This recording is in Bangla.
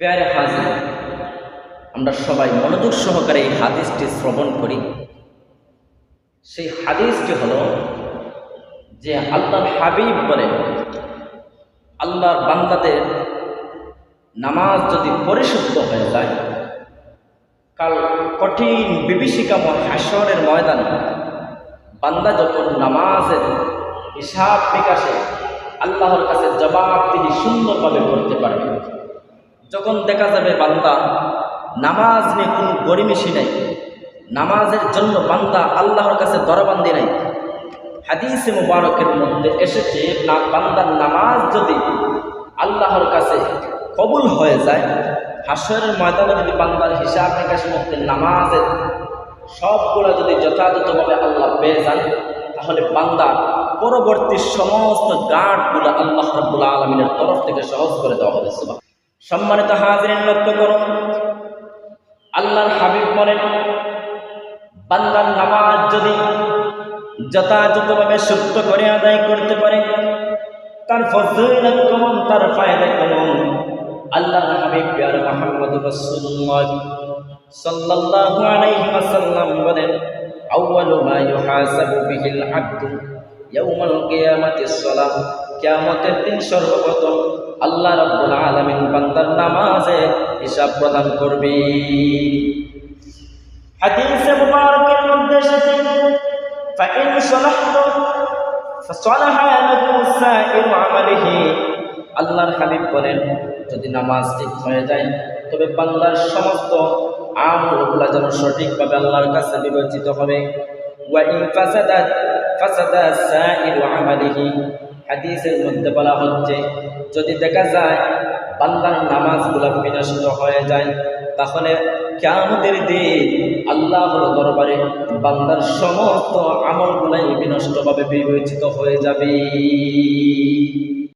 পেয়ারে হাজির। আমরা সবাই মনোযোগ সহকারে এই হাদিসটি শ্রবণ করি। সেই হাদিসটি হলো যে আল্লাহর হাবিব বলেন, আল্লাহর বান্দাদের নামাজ যদি পরিশুদ্ধ হয়ে যায়, কাল কঠিন বিভীষিকাময় হাসরের ময়দানে বান্দা যখন নামাজের হিসাব বিকাশে আল্লাহর কাছে জবাব তিনি সুন্দরভাবে করতে পারবেন যখন দেখা যাবে বান্দা, নামাজ নিয়ে কোনো গরিমেশি নেই, নামাজের জন্য বান্দা আল্লাহর কাছে দরবান্দি নাই। হাদিসে মুবারকের মধ্যে এসেছে, না, বান্দার নামাজ যদি আল্লাহর কাছে কবুল হয়ে যায়, হাসরের ময়দানে যদি বান্দার হিসাব নিকাশের মধ্যে নামাজের সবগুলো যদি যথাযথভাবে আল্লাহ পেয়ে যান, তাহলে বান্দা পরবর্তী সমস্ত গাঁটগুলো আল্লাহ রব্বুল আলমিনের তরফ থেকে সহজ করে দেওয়া হবে সম্মানিত হাজিরের লক্ষ্য করুন। আল্লাহর হাবিব বলেন, বান্দার নামাজ যদি যথাযথভাবে শুদ্ধ করে আদায় করতে পারে, তার ফজিলত কেমন, তার ফায়দা কেমন? আল্লাহর হাবিব প্যার মোহাম্মদ রাসূলুল্লাহ সাল্লাল্লাহু আলাইহি ওয়াসাল্লাম বলেন, আউয়ালু মা ইউহাসাবু বিহিল আবদু ইয়াউমাল কিয়ামাতিস সালাহ। কিয়ামতের দিন সর্বপ্রথম আল্লাহ রাব্বুল আলামিন বান্দার নামাজে হিসাব প্রদান করবে হাদিসে মুবারকের মধ্যে এসেছে فإن صلحت فصلح له سائر عمله আল্লাহর হাবিব বলেন যদি নামাজ ঠিক হয়ে যায় তবে বান্দার সমস্ত আমলগুলা যেন সঠিকভাবে আল্লাহর কাছে বিবেচিত হবে ওয়াইন ফাসাদাত ফাসাদা সাইরু আমালিহি হাদিসের মধ্যে বলা হচ্ছে, যদি দেখা যায় বান্দার নামাজগুলা বিনষ্ট হয়ে যায়, তাহলে কেমতের দিন আল্লাহর দরবারে বান্দার সমস্ত আমলগুলাই বিনষ্টভাবে বিবেচিত হয়ে যাবে।